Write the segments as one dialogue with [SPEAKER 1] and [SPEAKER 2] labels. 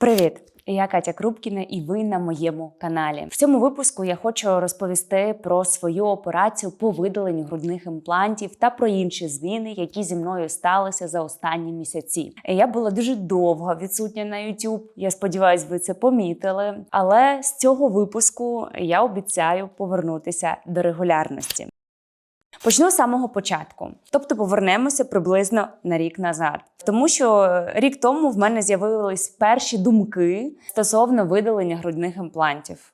[SPEAKER 1] Привіт! Я Катя Крупкіна, і ви на моєму каналі. В цьому випуску я хочу розповісти про свою операцію по видаленню грудних імплантів та про інші зміни, які зі мною сталися за останні місяці. Я була дуже довго відсутня на YouTube. Я сподіваюся, ви це помітили. Але з цього випуску я обіцяю повернутися до регулярності. Почну з самого початку, тобто повернемося приблизно на рік назад, тому що рік тому в мене з'явились перші думки стосовно видалення грудних імплантів.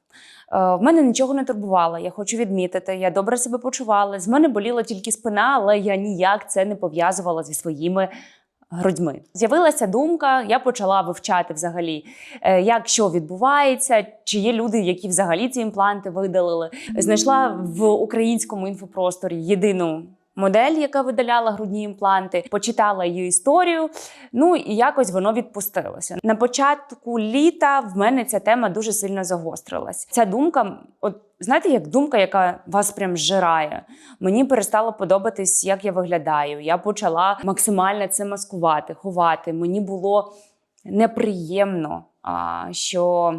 [SPEAKER 1] Е, В мене нічого не турбувало, я хочу відмітити. Я добре себе почувала. З мене боліла тільки спина, але я ніяк це не пов'язувала зі своїми грудьми. З'явилася думка, я почала вивчати взагалі, е, як що відбувається, чи є люди, які взагалі ці імпланти видалили. Знайшла в українському інфопросторі єдину. Модель, яка видаляла грудні імпланти, почитала її історію. Ну і якось воно відпустилося. На початку літа в мене ця тема дуже сильно загострилась. Ця думка, от знаєте, як думка, яка вас прям зжирає. Мені перестало подобатись, як я виглядаю. Я почала максимально це маскувати, ховати. Мені було неприємно, що.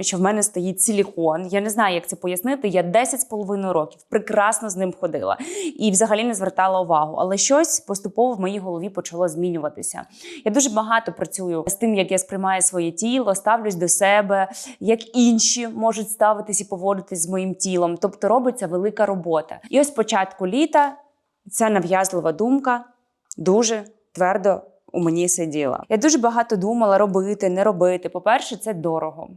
[SPEAKER 1] Що в мене стоїть силікон. Я не знаю, як це пояснити. Я 10 з половиною років прекрасно з ним ходила і взагалі не звертала увагу. Але щось поступово в моїй голові почало змінюватися. Я дуже багато працюю з тим, як я сприймаю своє тіло, ставлюсь до себе, як інші можуть ставитись і поводитись з моїм тілом. Тобто робиться велика робота. І ось початку літа ця нав'язлива думка дуже твердо у мені сиділа. Я дуже багато думала робити, не робити. По-перше, це дорого.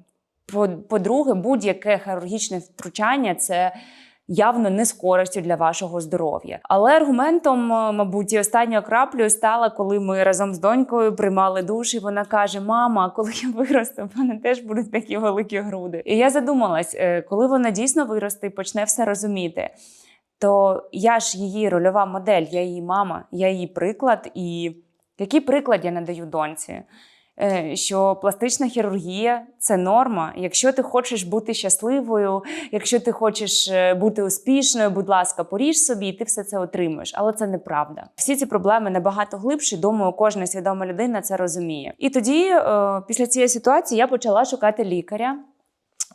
[SPEAKER 1] По- По-друге, будь-яке хірургічне втручання це явно не з користю для вашого здоров'я. Але аргументом, е, мабуть, і останньою краплею стала, коли ми разом з донькою приймали душ, і вона каже: Мама, коли я виросту, в мене теж будуть такі великі груди. І я задумалась, е, коли вона дійсно виросте і почне все розуміти. То я ж її рольова модель, я її мама, я її приклад. І який приклад я надаю доньці? Е, що пластична хірургія це норма. Якщо ти хочеш бути щасливою, якщо ти хочеш е, бути успішною, будь ласка, поріж собі, і ти все це отримуєш. Але це неправда. Всі ці проблеми набагато глибші. Думаю, кожна свідома людина це розуміє. І тоді, е, після цієї ситуації, я почала шукати лікаря.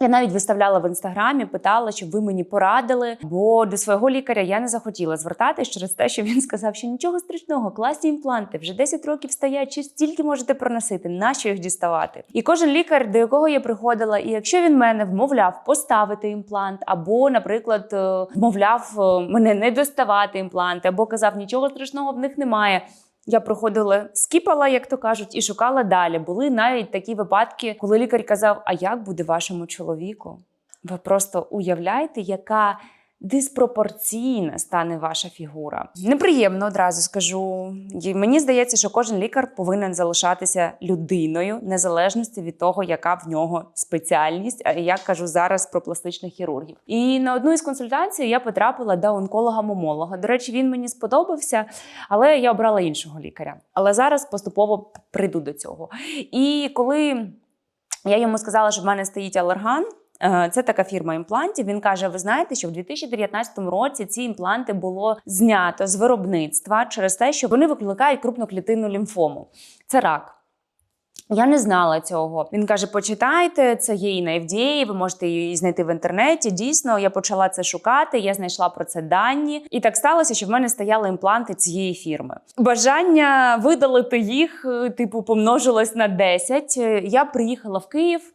[SPEAKER 1] Я навіть виставляла в інстаграмі, питала, щоб ви мені порадили. Бо до свого лікаря я не захотіла звертатись через те, що він сказав, що нічого страшного, класні імпланти, вже 10 років стоять, чи стільки можете проносити, нащо їх діставати? І кожен лікар, до якого я приходила, і якщо він мене вмовляв поставити імплант, або, наприклад, е, вмовляв е, мене не доставати імпланти, або казав, нічого страшного в них немає. Я проходила, скіпала, як то кажуть, і шукала далі. Були навіть такі випадки, коли лікар казав: А як буде вашому чоловіку? Ви просто уявляєте, яка диспропорційна стане ваша фігура. Неприємно одразу скажу. І Мені здається, що кожен лікар повинен залишатися людиною, незалежності від того, яка в нього спеціальність. А я кажу зараз про пластичних хірургів. І на одну із консультацій я потрапила до онколога-момолога. До речі, він мені сподобався, але я обрала іншого лікаря. Але зараз поступово прийду до цього. І коли я йому сказала, що в мене стоїть алерган. Е, Це така фірма імплантів. Він каже: Ви знаєте, що в 2019 році ці імпланти було знято з виробництва через те, що вони викликають крупноклітинну лімфому. Це рак. Я не знала цього. Він каже: почитайте, це є і на FDA, ви можете її знайти в інтернеті. Дійсно, я почала це шукати. Я знайшла про це дані, і так сталося, що в мене стояли імпланти цієї фірми. Бажання видалити їх, е, типу, помножилось на 10. Е, Я приїхала в Київ.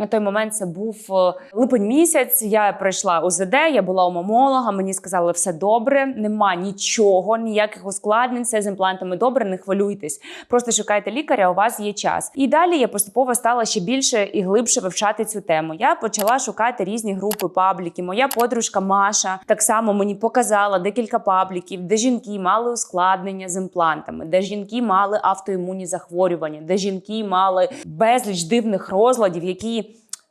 [SPEAKER 1] На той момент це був е, липень місяць. Я пройшла УЗД, я була у мамолога. Мені сказали, все добре, нема нічого, ніяких ускладнень. Все з імплантами добре, не хвилюйтесь. Просто шукайте лікаря, у вас є час. І далі я поступово стала ще більше і глибше вивчати цю тему. Я почала шукати різні групи пабліки. Моя подружка Маша так само мені показала декілька пабліків, де жінки мали ускладнення з імплантами, де жінки мали автоімунні захворювання, де жінки мали безліч дивних розладів, які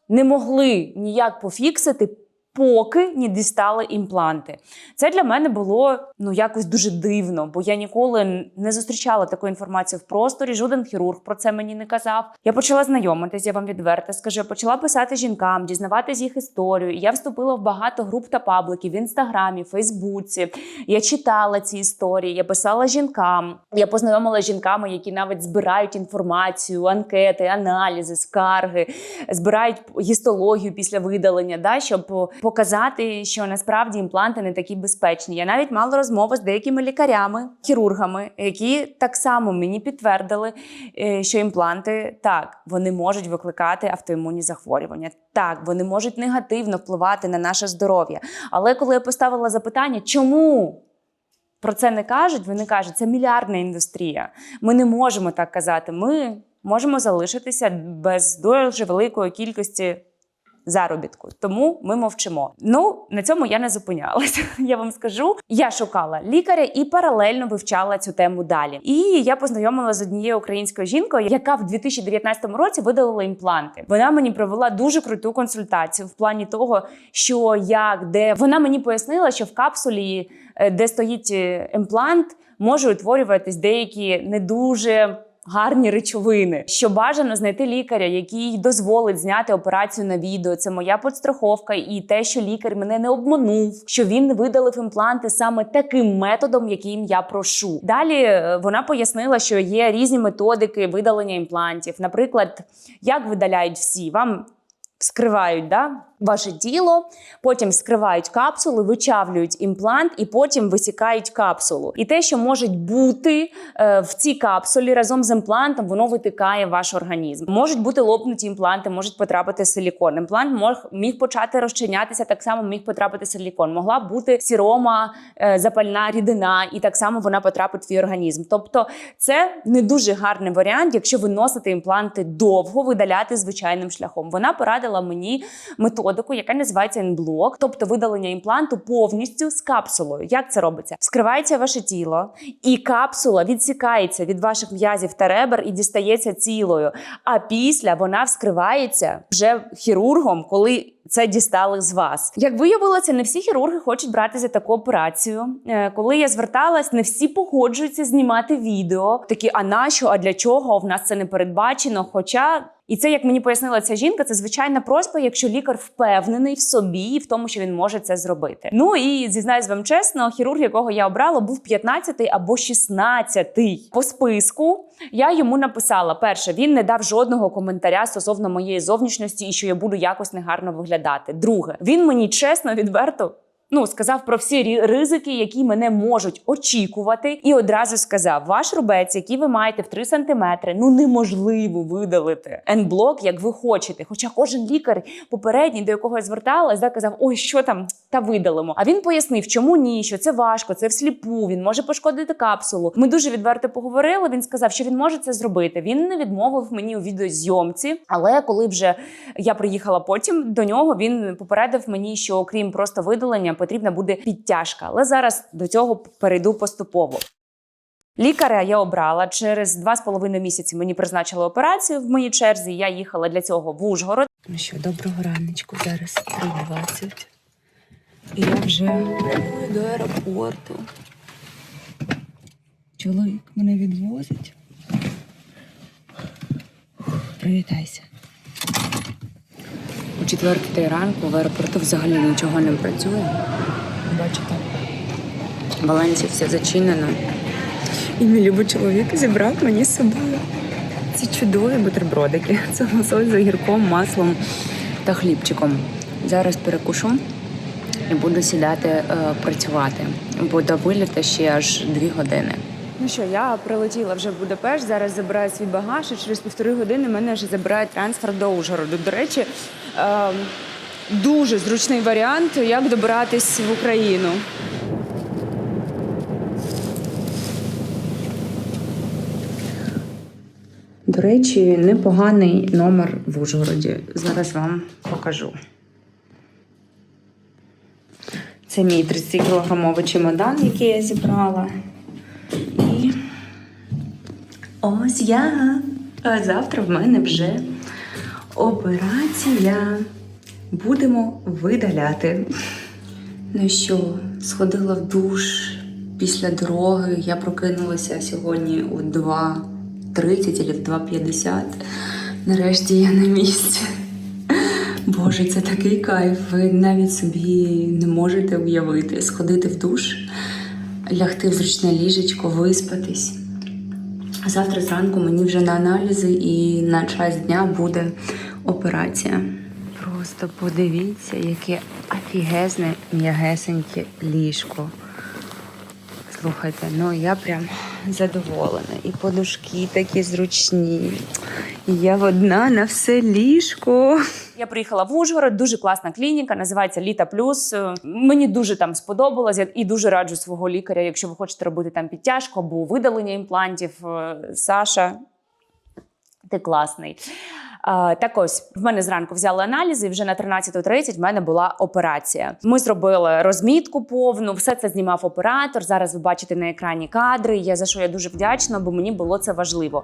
[SPEAKER 1] не могли ніяк пофіксити. Поки не дістали імпланти. Це для мене було ну якось дуже дивно, бо я ніколи не зустрічала таку інформацію в просторі. Жоден хірург про це мені не казав. Я почала знайомитись, я вам відверто скажу. Я почала писати жінкам, дізнаватись їх історію. Я вступила в багато груп та пабликів в інстаграмі, Фейсбуці. Я читала ці історії, я писала жінкам. Я познайомила жінками, які навіть збирають інформацію, анкети, аналізи, скарги, збирають гістологію після видалення, да, щоб показати, що насправді імпланти не такі безпечні. Я навіть мала розмову з деякими лікарями, хірургами, які так само мені підтвердили, е, що імпланти так вони можуть викликати автоімунні захворювання. Так, вони можуть негативно впливати на наше здоров'я. Але коли я поставила запитання, чому? Про це не кажуть, вони кажуть, це мільярдна індустрія. Ми не можемо так казати. Ми можемо залишитися без дуже великої кількості заробітку. Тому ми мовчимо. Ну на цьому я не зупинялася. Я вам скажу. Я шукала лікаря і паралельно вивчала цю тему далі. І я познайомилася з однією українською жінкою, яка в 2019 році видалила імпланти. Вона мені провела дуже круту консультацію в плані того, що як, де вона мені пояснила, що в капсулі, е, де стоїть е, імплант, може утворюватись деякі не дуже. Гарні речовини, що бажано знайти лікаря, який дозволить зняти операцію на відео. Це моя подстраховка, і те, що лікар мене не обманув, що він видалив імпланти саме таким методом, яким я прошу. Далі е, вона пояснила, що є різні методики видалення імплантів. Наприклад, як видаляють всі, вам вскривають да, ваше тіло, потім вскривають капсулу, вичавлюють імплант і потім висікають капсулу. І те, що може бути е, в цій капсулі разом з імплантом, воно витикає ваш організм. Можуть бути лопнуті імпланти, можуть потрапити силікон. Імплант мог, міг почати розчинятися, так само міг потрапити силікон. Могла бути сірома, е, запальна рідина, і так само вона потрапить в твій організм. Тобто, це не дуже гарний варіант, якщо ви носите імпланти довго, видаляти звичайним шляхом. Вона порадила мені методику, яка називається інблок, тобто видалення імпланту повністю з капсулою. Як це робиться? Вскривається ваше тіло, і капсула відсікається від ваших м'язів та ребер і дістається цілою. А після вона вскривається вже хірургом, коли. Це дістали з вас. Як виявилося, не всі хірурги хочуть брати за таку операцію. Е, Коли я зверталась, не всі погоджуються знімати відео. Такі, а на що, а для чого? В нас це не передбачено. Хоча і це, як мені пояснила ця жінка, це звичайна просьба, якщо лікар впевнений в собі і в тому, що він може це зробити. Ну і зізнаюсь вам чесно, хірург, якого я обрала, був 15-й або 16-й по списку. Я йому написала: перше, він не дав жодного коментаря стосовно моєї зовнішності і що я буду якось негарно виглядати. Друге, він мені чесно, відверто. Ну, сказав про всі ризики, які мене можуть очікувати, і одразу сказав: ваш рубець, який ви маєте в 3 сантиметри, ну неможливо видалити N-блок, як ви хочете. Хоча кожен лікар попередній, до якого я зверталась, да, казав, ой, що там, та видалимо. А він пояснив, чому ні, що це важко, це всліпу, він може пошкодити капсулу. Ми дуже відверто поговорили. Він сказав, що він може це зробити. Він не відмовив мені у відеозйомці, але коли вже я приїхала потім до нього, він попередив мені, що окрім просто видалення, потрібна буде підтяжка. Але зараз до цього перейду поступово. Лікаря я обрала через два з половиною місяці. Мені призначили операцію в моїй черзі. Я їхала для цього в Ужгород.
[SPEAKER 2] Ну що, доброго раночку, зараз 3.20. І я вже до аеропорту. Чоловік мене відвозить. Привітайся.
[SPEAKER 1] Четвертій ранку в аеропорту взагалі нічого не працює.
[SPEAKER 2] Бачите.
[SPEAKER 1] В Валенції все зачинено. І мій любий чоловік зібрав мені з собою ці чудові бутербродики. Це лосось з огірком, маслом та хлібчиком. Зараз перекушу і буду сідати е, працювати, бо до виліту ще аж дві години. Ну що, я прилетіла вже в Будапешт, зараз забираю свій багаж, і через півтори години мене вже забирає трансфер до Ужгороду. До речі, дуже зручний варіант, як добиратись в Україну. До речі, непоганий номер в Ужгороді. Зараз вам покажу. Це мій 30-кілограмовий чемодан, який я зібрала. І ось я. А завтра в мене вже операція.
[SPEAKER 2] будемо видаляти. Ну що, сходила в душ після дороги. Я прокинулася сьогодні о 2.30 або в 2.50. Нарешті я на місці. Боже, це такий кайф. Ви навіть собі не можете уявити. Сходити в душ, лягти в зручне ліжечко, виспатись. Завтра зранку мені вже на аналізи і на час дня буде операція. Просто подивіться, яке офігезне м'ягесеньке ліжко. Слухайте, ну я прям задоволена. І подушки такі зручні. І я одна на все ліжко.
[SPEAKER 1] Я приїхала в Ужгород, дуже класна клініка, називається Літа Плюс. Мені дуже там сподобалось. Я і дуже раджу свого лікаря, якщо ви хочете робити там підтяжку або видалення імплантів. Е, Саша, ти класний. Так ось в мене зранку взяли аналізи, і вже на 13.30 в мене була операція. Ми зробили розмітку повну, все це знімав оператор. Зараз ви бачите на екрані кадри. Я за що я дуже вдячна, бо мені було це важливо.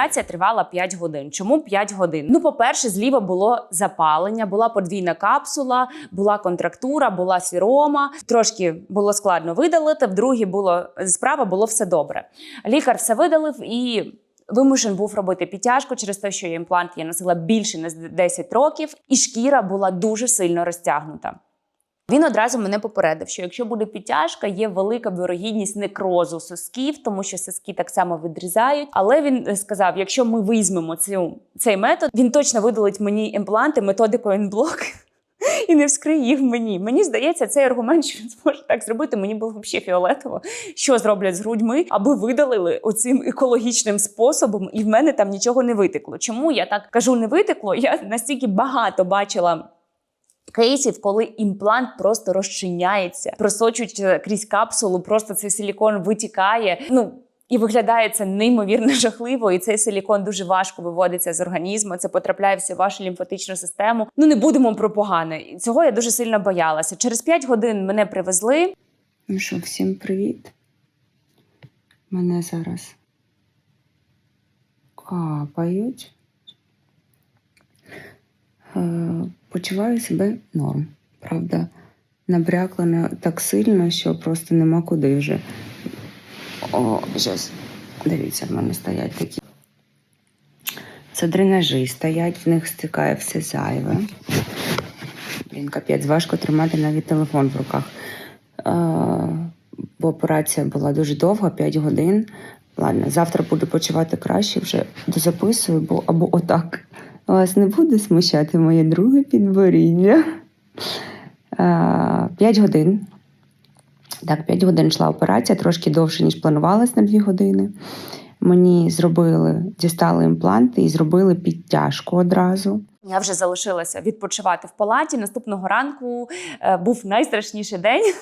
[SPEAKER 1] Операція тривала 5 годин. Чому 5 годин? Ну, по-перше, зліва було запалення, була подвійна капсула, була контрактура, була фірома. Трошки було складно видалити. В другій було справа було все добре. Лікар все видалив і. Вимушен був робити підтяжку через те, що імплант я носила більше ніж 10 років, і шкіра була дуже сильно розтягнута. Він одразу мене попередив, що якщо буде підтяжка, є велика вірогідність некрозу сосків, тому що соски так само відрізають. Але він е, сказав: якщо ми візьмемо цю, цей метод, він точно видалить мені імпланти методикою інблок. І не вскриє їх мені. Мені здається, цей аргумент, що він зможе так зробити, мені було взагалі фіолетово, що зроблять з грудьми, аби видалили оцим екологічним способом, і в мене там нічого не витекло. Чому я так кажу, не витекло? Я настільки багато бачила. Кейсів, коли імплант просто розчиняється, просочують крізь капсулу, просто цей силікон витікає. Ну і виглядає це неймовірно жахливо, і цей силікон дуже важко виводиться з організму. Це потрапляє всю вашу лімфатичну систему. Ну не будемо про погане. Цього я дуже сильно боялася. Через 5 годин мене привезли.
[SPEAKER 2] Ну що, всім привіт. Мене зараз капають. Е, Почуваю себе норм. Правда, набрякла не так сильно, що просто нема куди вже. О, зараз. Дивіться, в мене стоять такі. Це дренажі стоять, в них стикає все зайве. Блін, капець, важко тримати навіть телефон в руках. Е, бо операція була дуже довга, 5 годин. Ладно, завтра буду почувати краще, вже дозаписую, бо або отак. Вас не буде смущати моє друге підборіддя. Е, 5 годин. Так, 5 годин йшла операція, трошки довше, ніж планувалось на 2 години. Мені зробили, дістали імпланти і зробили підтяжку одразу.
[SPEAKER 1] Я вже залишилася відпочивати в палаті. Наступного ранку е, був найстрашніший день,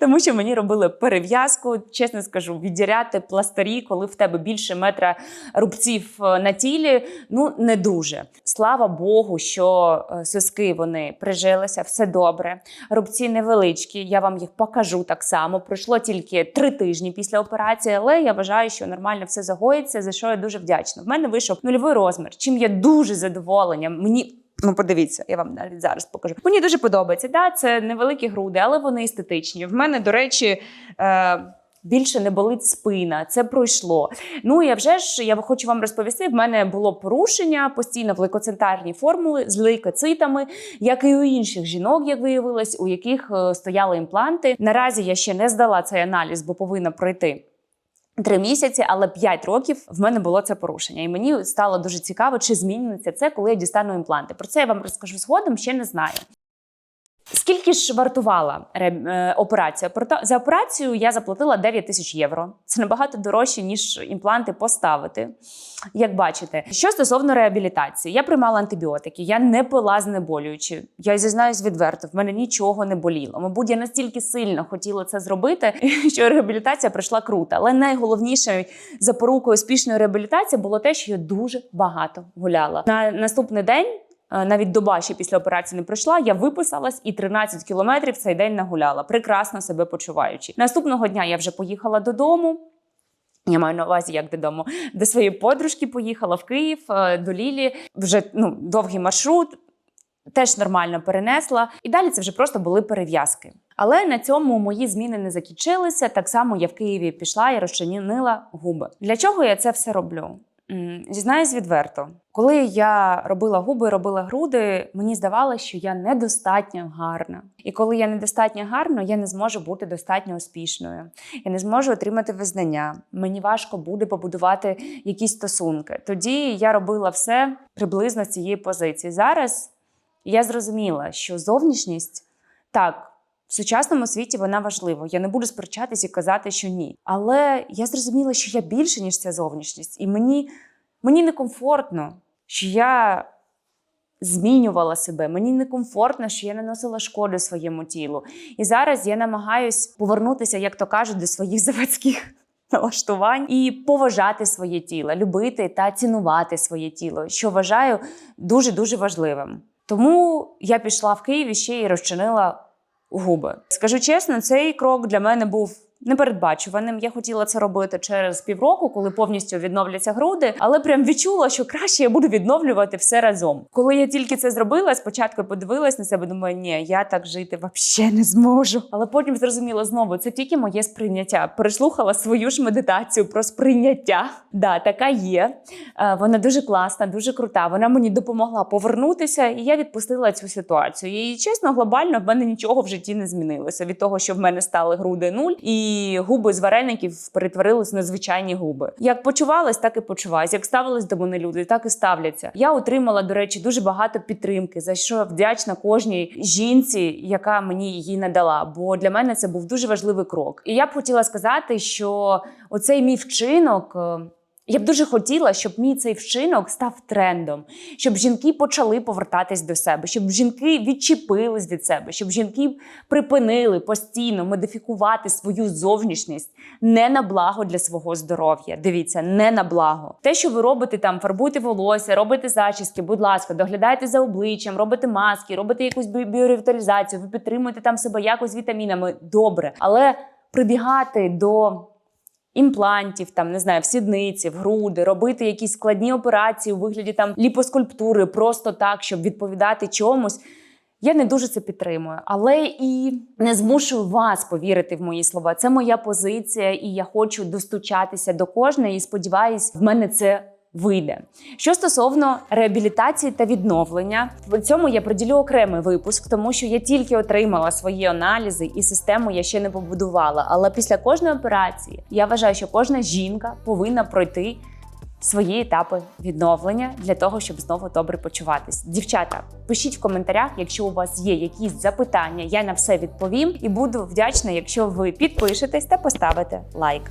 [SPEAKER 1] тому що мені робили перев'язку. Чесно скажу, віддіряти пластирі, коли в тебе більше метра рубців е, на тілі. Ну не дуже. Слава Богу, що е, соски вони прижилися, все добре. Рубці невеличкі. Я вам їх покажу так само. Пройшло тільки три тижні після операції, але я вважаю, що нормально все загоїться, за що я дуже вдячна. В мене вийшов нульовий розмір, чим я дуже задоволена. Мені Ну, подивіться, я вам навіть зараз покажу. Мені дуже подобається. Да, це невеликі груди, але вони естетичні. В мене, до речі, е, більше не болить спина. Це пройшло. Ну я вже ж я хочу вам розповісти. В мене було порушення постійно в лейкоцентарній формули з лейкоцитами, як і у інших жінок, як виявилось, у яких е, стояли імпланти. Наразі я ще не здала цей аналіз, бо повинна пройти. Три місяці, але 5 років в мене було це порушення. І мені стало дуже цікаво, чи зміниться це, коли я дістану імпланти. Про це я вам розкажу згодом, ще не знаю. Скільки ж вартувала е, операція? За операцію я заплатила 9 тисяч євро. Це набагато дорожче, ніж імпланти поставити. Як бачите, що стосовно реабілітації, я приймала антибіотики, я не пила знеболюючи. Я зізнаюсь відверто, в мене нічого не боліло. Мабуть, я настільки сильно хотіла це зробити, що реабілітація пройшла круто. Але найголовнішою запорукою успішної реабілітації було те, що я дуже багато гуляла. На наступний день. Е, Навіть доба ще після операції не пройшла. Я виписалась і 13 кілометрів цей день нагуляла, прекрасно себе почуваючи. Наступного дня я вже поїхала додому. Я маю на увазі, як додому, до своєї подружки поїхала в Київ е, до Лілі. Вже ну, довгий маршрут, теж нормально перенесла. І далі це вже просто були перев'язки. Але на цьому мої зміни не закінчилися. Так само я в Києві пішла і розчинила губи. Для чого я це все роблю? Зізнаюсь відверто, коли я робила губи, робила груди, мені здавалося, що я недостатньо гарна. І коли я недостатньо гарна, я не зможу бути достатньо успішною. Я не зможу отримати визнання. Мені важко буде побудувати якісь стосунки. Тоді я робила все приблизно з цієї позиції. Зараз я зрозуміла, що зовнішність так. В сучасному світі вона важлива. Я не буду сперечатись і казати, що ні. Але я зрозуміла, що я більше, ніж ця зовнішність. І мені, мені некомфортно, що я змінювала себе. Мені некомфортно, що я наносила шкоду своєму тілу. І зараз я намагаюсь повернутися, як то кажуть, до своїх заводських налаштувань і поважати своє тіло, любити та цінувати своє тіло, що вважаю дуже дуже важливим. Тому я пішла в Київ ще й розчинила губи. Скажу чесно, цей крок для мене був непередбачуваним. Я хотіла це робити через півроку, коли повністю відновляться груди, але прям відчула, що краще я буду відновлювати все разом. Коли я тільки це зробила, спочатку подивилась на себе, думаю, ні, я так жити взагалі не зможу. Але потім зрозуміла знову, це тільки моє сприйняття. Переслухала свою ж медитацію про сприйняття. Да, така є. Е, Вона дуже класна, дуже крута. Вона мені допомогла повернутися, і я відпустила цю ситуацію. І чесно, глобально в мене нічого в житті не змінилося від того, що в мене стали груди нуль, і губи з вареників перетворились на звичайні губи. Як почувалась, так і почуваюсь. Як ставились до мене люди, так і ставляться. Я отримала, до речі, дуже багато підтримки, за що вдячна кожній жінці, яка мені її надала. Бо для мене це був дуже важливий крок. І я б хотіла сказати, що оцей мій вчинок. Я б дуже хотіла, щоб мій цей вчинок став трендом, щоб жінки почали повертатись до себе, щоб жінки відчепились від себе, щоб жінки припинили постійно модифікувати свою зовнішність не на благо для свого здоров'я. Дивіться, не на благо. Те, що ви робите там, фарбуйте волосся, робите зачіски, будь ласка, доглядайте за обличчям, робите маски, робите якусь бі- біоревіталізацію, ви підтримуєте там себе якось вітамінами. Добре, але прибігати до імплантів, там не знаю, в сідниці, в груди, робити якісь складні операції у вигляді там ліпоскульптури, просто так, щоб відповідати чомусь. Я не дуже це підтримую, але і не змушую вас повірити в мої слова. Це моя позиція, і я хочу достучатися до кожної. І сподіваюсь, в мене це вийде. Що стосовно реабілітації та відновлення, в цьому я приділю окремий випуск, тому що я тільки отримала свої аналізи і систему я ще не побудувала. Але після кожної операції я вважаю, що кожна жінка повинна пройти. Свої етапи відновлення для того, щоб знову добре почуватись. Дівчата, пишіть в коментарях, якщо у вас є якісь запитання, я на все відповім і буду вдячна, якщо ви підпишетесь та поставите лайк.